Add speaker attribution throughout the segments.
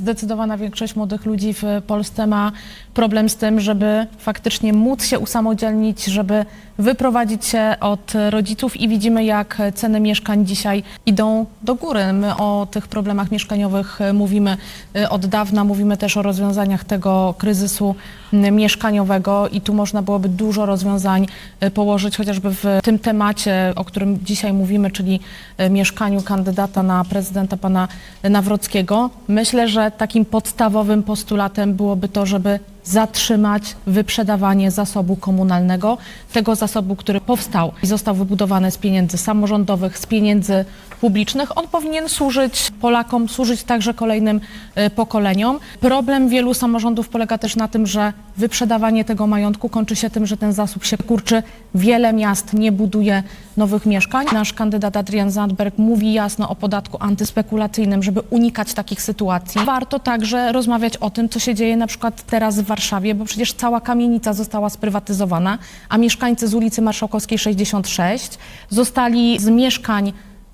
Speaker 1: Zdecydowana większość młodych ludzi w Polsce ma problem z tym, żeby faktycznie móc się usamodzielnić, żeby wyprowadzić się od rodziców i widzimy, jak ceny mieszkań dzisiaj idą do góry. My o tych problemach mieszkaniowych mówimy e, od dawna, mówimy też o rozwiązaniach tego kryzysu mieszkaniowego i tu można byłoby dużo rozwiązań e, położyć chociażby w tym temacie, o którym dzisiaj mówimy, czyli e, mieszkaniu kandydata na prezydenta pana Nawrockiego. Myślę, że takim podstawowym postulatem byłoby to, żeby zatrzymać wyprzedawanie zasobu komunalnego, tego zasobu, który powstał i został wybudowany z pieniędzy samorządowych, z pieniędzy publicznych. On powinien służyć Polakom, służyć także kolejnym e, pokoleniom. Problem wielu samorządów polega też na tym, że wyprzedawanie tego majątku kończy się tym, że ten zasób się kurczy. Wiele miast nie buduje nowych mieszkań. Nasz kandydat Adrian Zandberg mówi jasno o podatku antyspekulacyjnym, żeby unikać takich sytuacji. Warto także rozmawiać o tym, co się dzieje na przykład teraz w Warszawie, bo przecież cała kamienica została sprywatyzowana, a mieszkańcy z ulicy Marszałkowskiej 66 zostali z mieszkań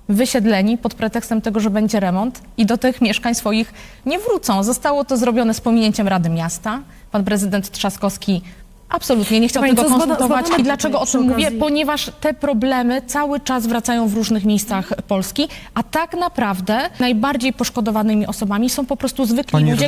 Speaker 1: wysiedleni pod pretekstem tego, że będzie remont i do tych mieszkań swoich nie wrócą. Zostało to zrobione z pominięciem Rady Miasta. Pan prezydent Trzaskowski absolutnie nie chciał
Speaker 2: Pani,
Speaker 1: tego konsultować. I dlaczego o tym mówię? Ponieważ te problemy cały czas wracają w różnych miejscach Polski, a tak naprawdę najbardziej poszkodowanymi osobami są po prostu zwykli
Speaker 3: Pani
Speaker 1: ludzie,